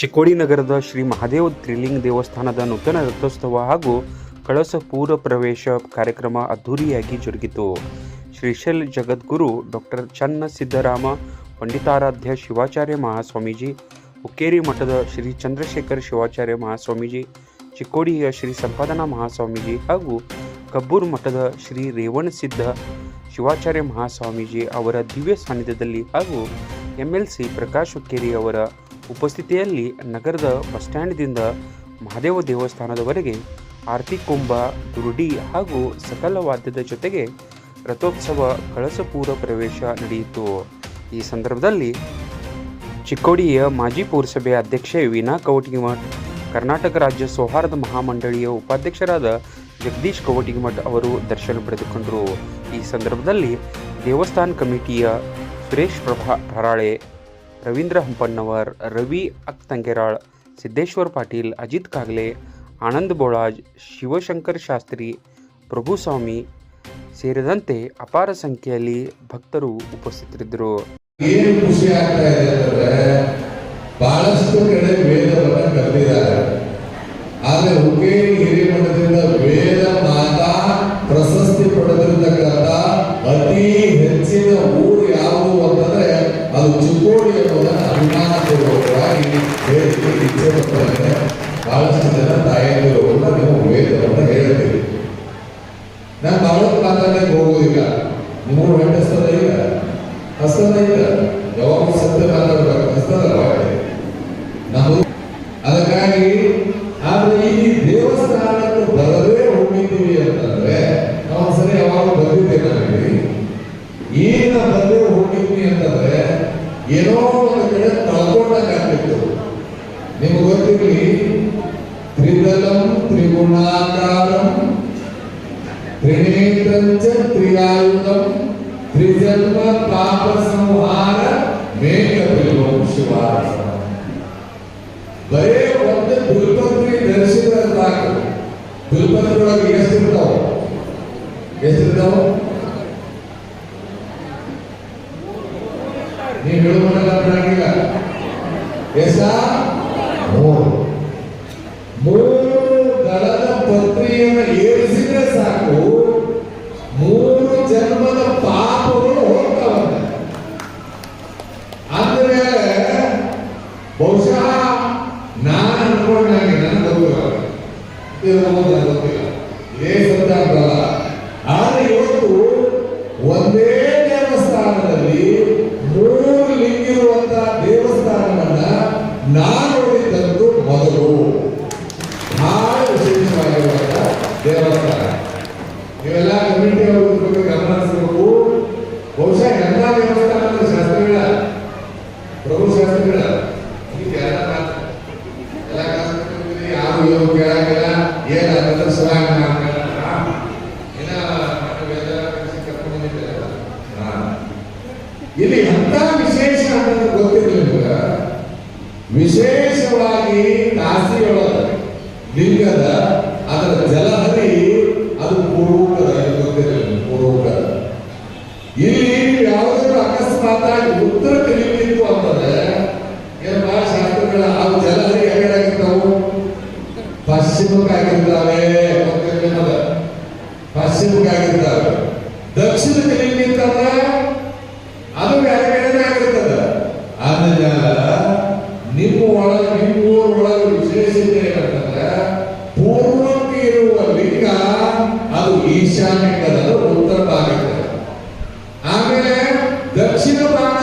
ಚಿಕ್ಕೋಡಿ ನಗರದ ಶ್ರೀ ಮಹಾದೇವ ತ್ರಿಲಿಂಗ ದೇವಸ್ಥಾನದ ನೂತನ ರಥೋತ್ಸವ ಹಾಗೂ ಕಳಸ ಪೂರ್ವ ಪ್ರವೇಶ ಕಾರ್ಯಕ್ರಮ ಅದ್ಧೂರಿಯಾಗಿ ಜರುಗಿತು. ಶ್ರೀಶೈಲ್ ಜಗದ್ಗುರು ಡಾಕ್ಟರ್ ಚನ್ನ ಸಿದ್ದರಾಮ, ಪಂಡಿತಾರಾಧ್ಯ ಶಿವಾಚಾರ್ಯ ಮಹಾಸ್ವಾಮೀಜಿ, ಹುಕ್ಕೇರಿ ಮಠದ ಶ್ರೀ ಚಂದ್ರಶೇಖರ್ ಶಿವಾಚಾರ್ಯ ಮಹಾಸ್ವಾಮೀಜಿ, ಚಿಕ್ಕೋಡಿಯ ಶ್ರೀ ಸಂಪಾದನಾ ಮಹಾಸ್ವಾಮೀಜಿ ಹಾಗೂ ಕಬ್ಬೂರು ಮಠದ ಶ್ರೀ ರೇವಣಸಿದ್ಧ ಶಿವಾಚಾರ್ಯ ಮಹಾಸ್ವಾಮೀಜಿ ಅವರ ದಿವ್ಯ ಸಾನ್ನಿಧ್ಯದಲ್ಲಿ ಹಾಗೂ ಎಂಎಲ್ಸಿ ಪ್ರಕಾಶ್ ಹುಕ್ಕೇರಿ ಅವರ ಉಪಸ್ಥಿತಿಯಲ್ಲಿ ನಗರದ ಬಸ್ ಸ್ಟ್ಯಾಂಡ್ದಿಂದ ಮಹಾದೇವ ದೇವಸ್ಥಾನದವರೆಗೆ ಆರತಿ ಕುಂಭ, ದುರುಡಿ ಹಾಗೂ ಸಕಲ ವಾದ್ಯದ ಜೊತೆಗೆ ರಥೋತ್ಸವ ಕಳಸಪೂರ ಪ್ರವೇಶ ನಡೆಯಿತು. ಈ ಸಂದರ್ಭದಲ್ಲಿ ಚಿಕ್ಕೋಡಿಯ ಮಾಜಿ ಪುರಸಭೆ ಅಧ್ಯಕ್ಷೆ ವೀನಾ ಕವಟಿಮಠ್ ಕರ್ನಾಟಕ ರಾಜ್ಯ ಸೌಹಾರ್ದ ಮಹಾಮಂಡಳಿಯ ಉಪಾಧ್ಯಕ್ಷರಾದ ಜಗದೀಶ್ ಕವಟಿಮಠ್ ಅವರು ದರ್ಶನ ಪಡೆದುಕೊಂಡರು. ಈ ಸಂದರ್ಭದಲ್ಲಿ ದೇವಸ್ಥಾನ ಕಮಿಟಿಯ ಸುರೇಶ್ ಪ್ರಭಾ ಭರಾಳೆ ರವೀಂದ್ರ ಹಂಪಣ್ಣವರ್ ರವಿ ಅಕ್ತಂಗೆರಾಳ್ ಸಿದ್ದೇಶ್ವರ್ ಪಾಟೀಲ್, ಅಜಿತ್ ಕಾಗ್ಲೆ, ಆನಂದ್ ಬೋಳಾಜ್, ಶಿವಶಂಕರ್ ಶಾಸ್ತ್ರಿ, ಪ್ರಭುಸ್ವಾಮಿ ಸೇರಿದಂತೆ ಅಪಾರ ಸಂಖ್ಯೆಯಲ್ಲಿ ಭಕ್ತರು ಉಪಸ್ಥಿತರಿದ್ದರು. ಏನು ಖುಷಿ ಆಗ್ತಾ ಇದೆ ಅಂತಂದ್ರೆ ಬಹಳಷ್ಟು ಕಡೆ ವೇದವನ್ನ ಕಲಿತಿದ್ದಾರೆ ಆದರೆ ಹುಕ್ಕೇರಿ ನಿಮ್ಗೆ ಗೊತ್ತಿರಲಿ ತ್ರಿದಲಂ ತ್ರಿಗುಣಾಕಾರಂ ತ್ರಿನೇತ್ರಂಚ ತ್ರಿಯಾಯುಧಂ ತ್ರಿಜನ್ಮ ಪಾಪ ಸಂಹಾರ ಮೇಕಪಿಲ್ವಂ ಶಿವಾಸ ಬರೇ ಒಂದು ಬಿಲ್ಪತ್ರಿ ಧರಿಸಿದ್ರೆ ಸಾಕು ಬಿಲ್ಪತ್ರಿ ಒಳಗೆ ಎಷ್ಟಿರ್ತಾವ ಎಷ್ಟಿರ್ತಾವ ನೀವು ಹೇಳುವುದಲ್ಲ ಬಿಡಂಗಿಲ್ಲ ಎಷ್ಟ ವಿಶೇಷವಾಗಿ ಕಾಶಿಯೊಳಗ ಲಿಂಗದ ಅದರ ಜಲಹರಿ ಅದು ಪೂರ್ವಕದ ಇದು ಗೊತ್ತಿರಲಿಲ್ಲ ಪೂರ್ವಕದ ಇಲ್ಲಿ ನೀವು ಯಾವುದಾದ್ರು ಅಕಸ್ಮಾತ್ ಆಗಿ ಉತ್ತರ ಕಲಿಬೇಕು ಅಂತಂದ್ರೆ ಏನು ಬಹಳ ಶಾಸ್ತ್ರಗಳ ಅವು ಜಲಹರಿ ಹೆಂಗಾಗಿರ್ತಾವು ಪಶ್ಚಿಮಕ್ಕಾಗಿರ್ತಾವೆ ಗೊತ್ತಿರಲಿ ನಮಗ ಪಶ್ಚಿಮಕ್ಕಾಗಿರ್ತಾವೆ ದಕ್ಷಿಣ ಕಲಿಬೇಕಂದ್ರೆ ಅದು ಬೇರೆ ಬೇರೆ ಆಗಿರ್ತದ ಆಮೇಲೆ ನಿಮ್ಮ ಊರ ಒಳಗೆ ವಿಶೇಷತೆ ಏನಂತಂದ್ರೆ ಪೂರ್ವಕ್ಕೆ ಇರುವ ಲಿಂಗ ಅದು ಈಶಾನ್ಯದ ಉತ್ತರ ಭಾಗಕ್ಕೆ. ಆಮೇಲೆ ದಕ್ಷಿಣ ಭಾಗದಲ್ಲಿರುವ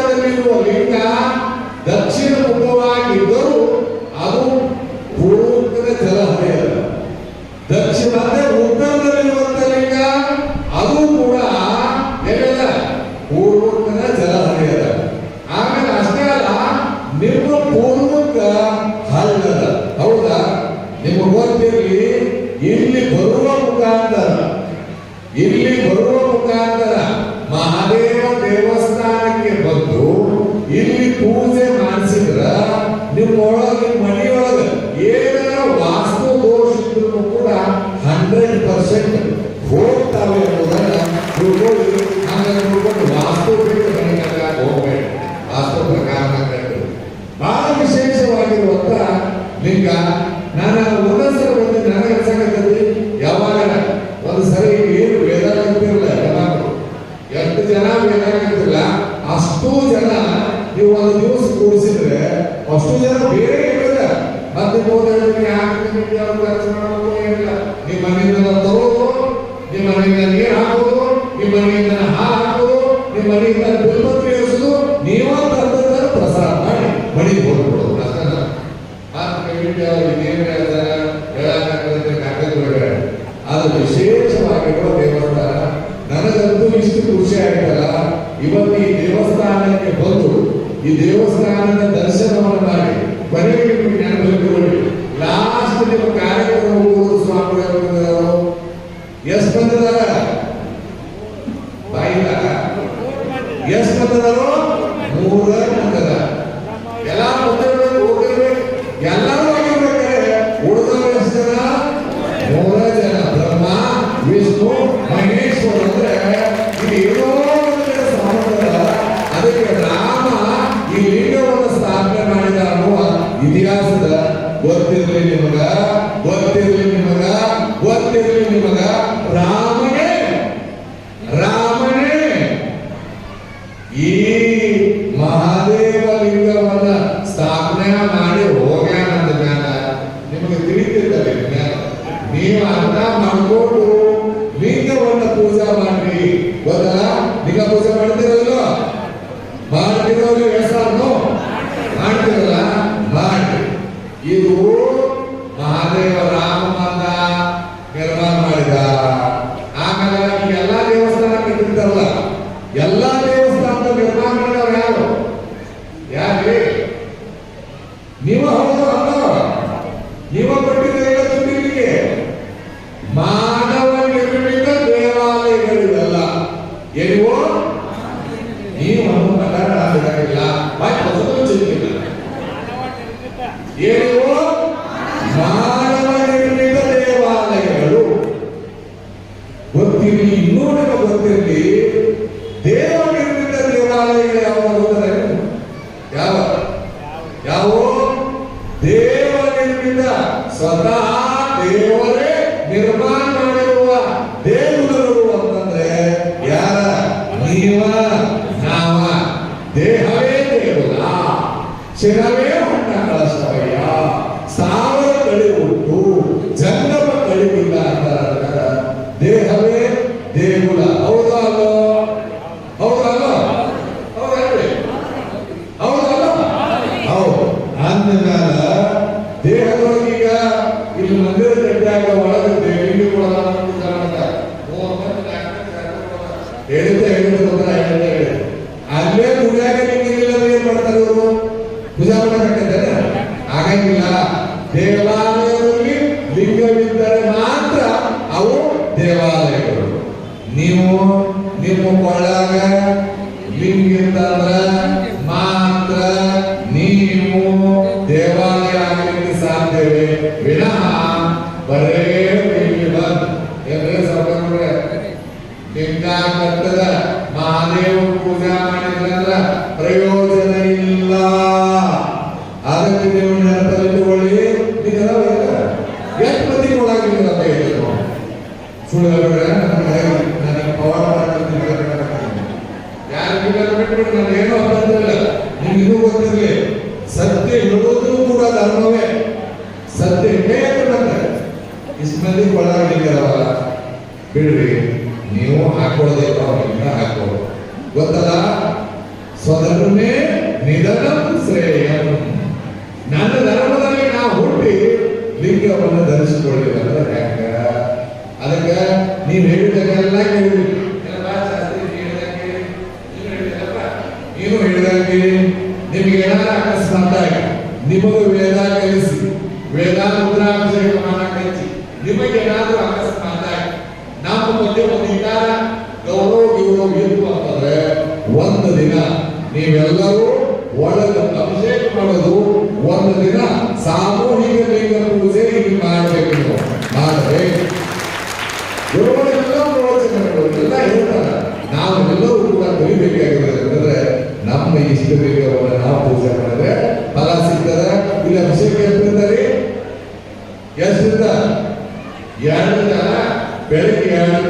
ಖುಷಿ ಆಯ್ತಲ್ಲ ಇವತ್ತು ಈ ದೇವಸ್ಥಾನಕ್ಕೆ ಬಂದು ಈ ದೇವಸ್ಥಾನದ Bye. ನಿಮಗೆ ಇನ್ನೂ ಗೊತ್ತಿರಲಿ ಮಾಡ್ಬೇಕಂದ್ರ ಪ್ರಯೋಜನ ಇಲ್ಲ ಅದಕ್ಕೆ ನೀವು ನೆನಪಲ್ಲಿಟ್ಟುಕೊಳ್ಳಿ ಎಷ್ಟು ಮಂದಿ ಅಂತ ಸುಳ್ಳು ನನಗೆ ಪವಾಡ ಯಾರು ಬಿಟ್ಬಿಟ್ಟು ನಾನು ಗೊತ್ತಿರಲಿ, ಸತ್ಯ ಹೇಳೋದು ಕೂಡ ಧರ್ಮವೇ. ಸತ್ಯ ಹೇಗೆ ಇಷ್ಟು ಮಂದಿ ಬಿಡ್ರಿ. ಸ್ವರೂಪವನ್ನು ಧರಿಸಿಕೊಳ್ಳಿ ಅಂದ್ರೆ ಯಾಕ? ಅದಕ್ಕೆ ನೀವು ಹೇಳಿದಾಗೆಲ್ಲ ಕೇಳಿ. ನೀವು ಹೇಳಿದಂಗೆ ನಿಮ್ಗೆ ಏನಾರ ಅಕಸ್ಮಾತಾಗಿ ನಿಮಗೂ ವೇದ ಕಲಿಸಿ ವೇದ ಮುದ್ರಾಭಿಷೇಕ ಮಾಡಕೈತಿ ನಿಮಗೆ ಏನಾದರೂ ಅಕಸ್ಮಾತಾಗಿ ನಮ್ಮ ಮಧ್ಯೆ ಒಂದು ಗೌರವ ಗೌರವ ಇತ್ತು ಅಂತಂದ್ರೆ ಒಂದು ದಿನ ನೀವೆಲ್ಲರೂ ಎಸ್ ಬೆಳಗ್ಗೆ ಎರಡು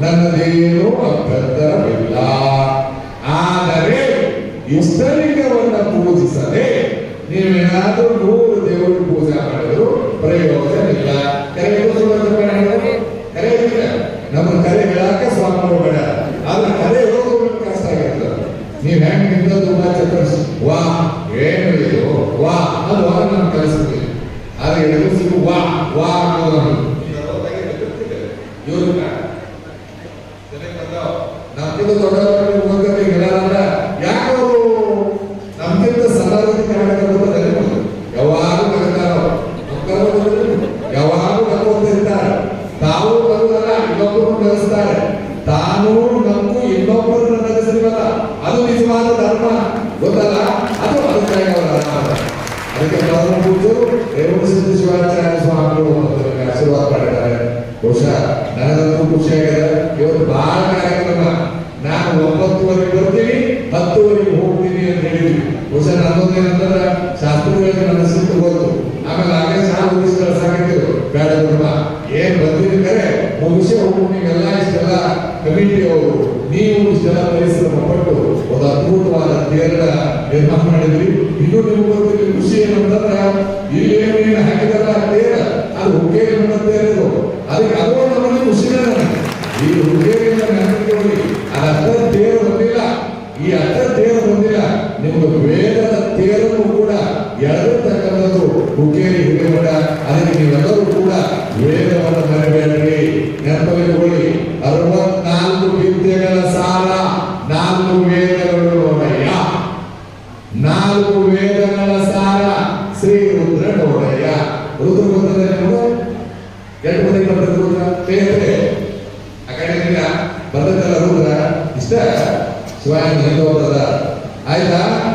ನನ್ನದೇನು ಅಭ್ಯಂತರವಿಲ್ಲ ಆದರೆ ಇಷ್ಟಲಿಂಗವನ್ನು ಪೂಜಿಸದೆ ನೀವೇನಾದರೂ ನೂರು ದೇವರು ಪೂಜೆ ಮಾಡಿದ್ರು ಪ್ರಯೋಜನವಿಲ್ಲ ಇಲ್ಲ. ನಮ್ಮ ಕರೆ ಹೇಳಕ್ಕೆ ಸ್ವಾಮಿ ಹೋಗಬೇಡ ಆದ್ರೆ ಕರೆ ಹೇಳೋದು ಕಷ್ಟ ಆಗಿರ್ತದೆ. ನೀವ್ ಹೆಂಗ್ ನಿಂತದ್ದು ವಾ, ಏನು ವಾ, ಅದು ನಮ್ಮ ಕಲಿಸ್ತೀವಿ. ಆದ್ರೆ ಎದುರಿಸಿದ್ರು ವಾ ವಾ ಅನ್ನೋದು. Señor. ಏನ್ ಮಾತನಾಡಿದ್ರಿ ಇನ್ನೂ ನೀವು ಗೊತ್ತಿಲ್ಲ ಖುಷಿ ಏನಂತಂದ್ರ ಇಲ್ಲೇನು ಏನು ಹಾಕಿದಾರ ಅದು ಅದಕ್ಕೆ ಅದು ನಮ್ಮಲ್ಲಿ ಖುಷಿನೇ Suara menghitung tetap. Ayo?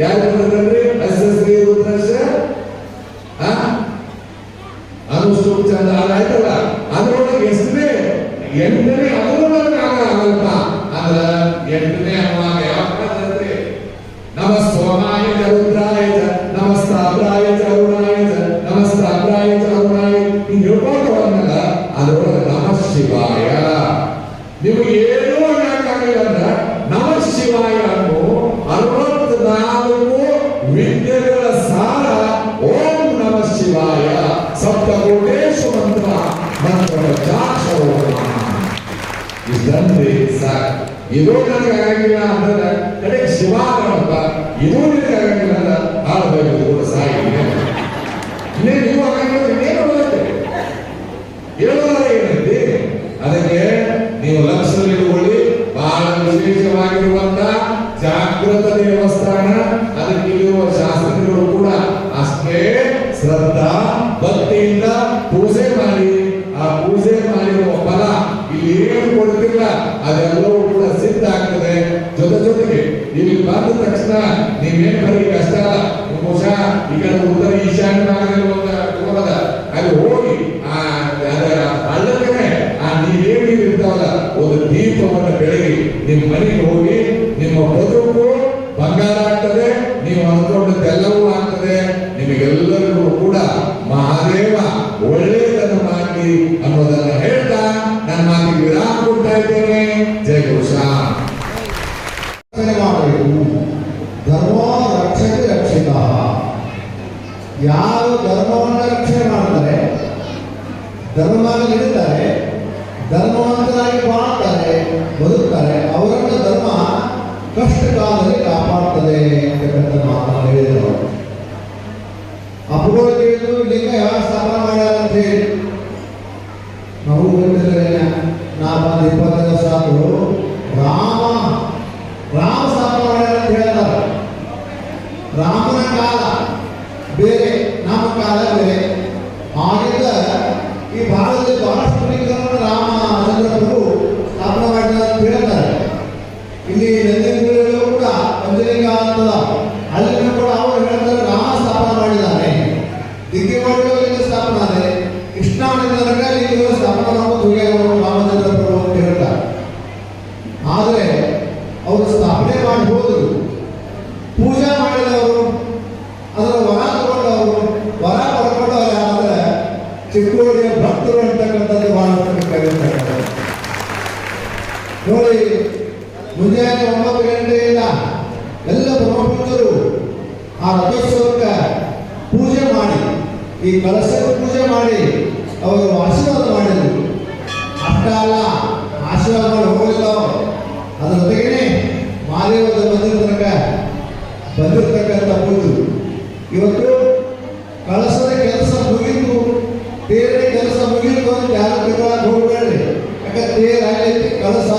ಯಾರು ಶಬ್ದ ಮಂತ್ರ ಮಂತ್ರ ಮಂತ್ರದ ಜಾಕ್ಷರವನ್ನ ಇದಂದ್ರೆ ಸಾಕು. ಇದು ನನಗಾಗಿಲ್ಲ ಅಂದ್ರೆ ಕಡೆಗೆ ಶಿವಾಗಣಪ್ಪ ಇದು దీనికి బాధ్యత తక్షణ నీ మీద పడి కష్టాల. మోసా ఇక్కడ ఉత్తర ఈశాన్య నాగరికత అది ఓడి ಧರ್ಮವಂತರಾಗಿ ಬಾಳ್ತಾರೆ, ಬದುಕ್ತಾರೆ, ಅವರನ್ನು ಧರ್ಮ ಕಷ್ಟ ಕಾಲದಲ್ಲಿ ಕಾಪಾಡ್ತದೆ ಅಂತಕ್ಕಂಥ ಮಾತನ್ನು ಹೇಳಿದರು. ಅಪಗೋಳ ತಿಳಿದು ಲಿಂಗ ಯಾವ ಸ್ಥಾಪನೆ ಮಾಡ್ಯಾರ ಅಂತ ಹೇಳಿ ನಾವು ಗೊತ್ತಿಲ್ಲ ನಾ ಬಂದು ಇಪ್ಪತ್ತೈದು ವರ್ಷ ಆದ್ರು ರಾಮ ರಾಮ ಸ್ಥಾಪನೆ ಮಾಡ್ಯಾರ ಅಂತ ಹೇಳ್ತಾರೆ ರಾಮನ ಕಾಲ ಬೇರೆ ನಮ್ಮ ಕಾಲ ಬೇರೆ ಆಗಿಂದ ಈ ಭಾರತದಲ್ಲಿ ಬಹಳಷ್ಟು ಲಿಂಗವನ್ನು ರಾಮಚಂದ್ರ ಪ್ರಭು ಸ್ಥಾಪನೆ ಮಾಡಿದ ಅಂತ ಹೇಳ್ತಾರೆ ಇಲ್ಲಿ ನಂದಿಗುಡಿಯಲ್ಲೂ ಕೂಡ ಪಂಚಲಿಂಗ ಅಂತದ ಅಲ್ಲಿನೂ ಕೂಡ ಅವರು ಹೇಳ್ತಾರೆ ರಾಮ ಸ್ಥಾಪನೆ ಮಾಡಿದ್ದಾನೆ ದಿಗ್ಗಿಮಠದಲ್ಲಿ ಸ್ಥಾಪನೆ ಆದ್ರೆ ಲಿಂಗಗಳು ಸ್ಥಾಪನೆ ಬಂದಿರತಕ್ಕಂಥ ಪೂಜು ಇವತ್ತು ಕಳಸದ ಕೆಲಸ ಮುಗಿತು, ತೇರಿನ ಕೆಲಸ ಮುಗಿತು ಅಂತ ಯಾರು ತಿಳ್ಕೊಳಕ್ ಹೋಗ್ಬೇಡ್ರಿ. ಯಾಕಂದ್ರೆ ತೇರ್ ಆಗೈತಿ ಕಳಸ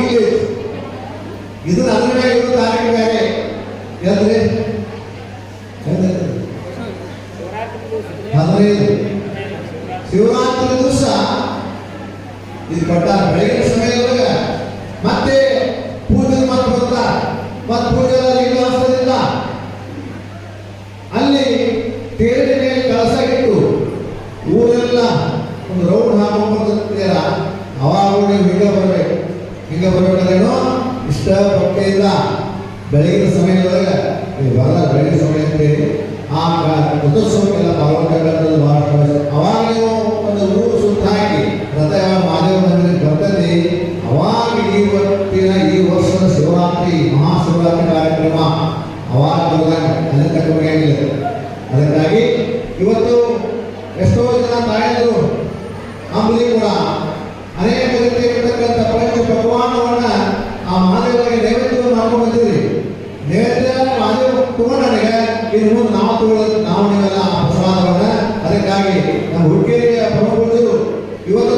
ಈಗೈತಿ ಇದು ನನ್ನ ಮೇಲೆ ಇರೋ ತಾರೀಕು ಬೇರೆ. ಹದಿನೈದು. ಶಿವರಾತ್ರಿ ದಿವಸ ಇದು ಕೊಟ್ಟಾರ. ಬೆಳಗಿನ ಸಮಯದೊಳಗ ಮತ್ತೆ ಪೂಜೆ ಬರ್ತಾರ ಮತ್ತೆ ಅವಾಗ ನೀವು ಹಿಂಗ ಬರಬೇಕು. ಹಿಂಗ ಬರಬೇಕಾದ್ರೇನು ಇಷ್ಟ ಭಕ್ತಿಯಿಂದ ಬೆಳಗಿನ ಸಮಯದೊಳಗೆ ನೀವು ಬರಲ್ಲ, ಬೆಳಗಿನ ಸಮಯ ಅಂತೇಳಿ ಆ ರಥೋತ್ಸವಕ್ಕೆಲ್ಲ ಪಾಲ್ಗೊಳ್ಬೇಕಾದ್ರೆ ಭಾಳ ಅವಾಗ ನೀವು ಒಂದು ಊರು ಸುತ್ತ ಹಾಕಿ ರಥ ಯಾವಾಗ ಮಾದೇವ ಮಂದಿರಕ್ಕೆ ಬರ್ತದೆ ಅವಾಗ ಇವತ್ತಿನ ಈ ವರ್ಷದ ಶಿವರಾತ್ರಿ, ಮಹಾಶಿವರಾತ್ರಿ ಕಾರ್ಯಕ್ರಮ ಅವಾಗ ಬಂದಾಗ ಅದಕ್ಕೆ ಕೊಡುಗೆ ಆಗಿಲ್ಲ ಅದಕ್ಕಾಗಿ ಇವತ್ತು ಎಷ್ಟೋ ಜನ ತಾಯಂದರು ನೈವೇದ್ಯವನ್ನು ಮಾಡ್ಕೊಂಡು ಬಂದಿದ್ರಿ ನೈವೇದ್ಯ ಮಹಾದೇವ ತಗೊಂಡಾಗ ಇನ್ನು ಮುಂದೆ ನಾವು ತಗೊಳ್ಳೋದು ನಾವು ನೀವೆಲ್ಲ ಪ್ರಸಾದವನ್ನ ಅದಕ್ಕಾಗಿ ನಮ್ಮ ಹುಡುಗಿಯರಿಗೆ ಪ್ರಮುಖರು ಇವತ್ತು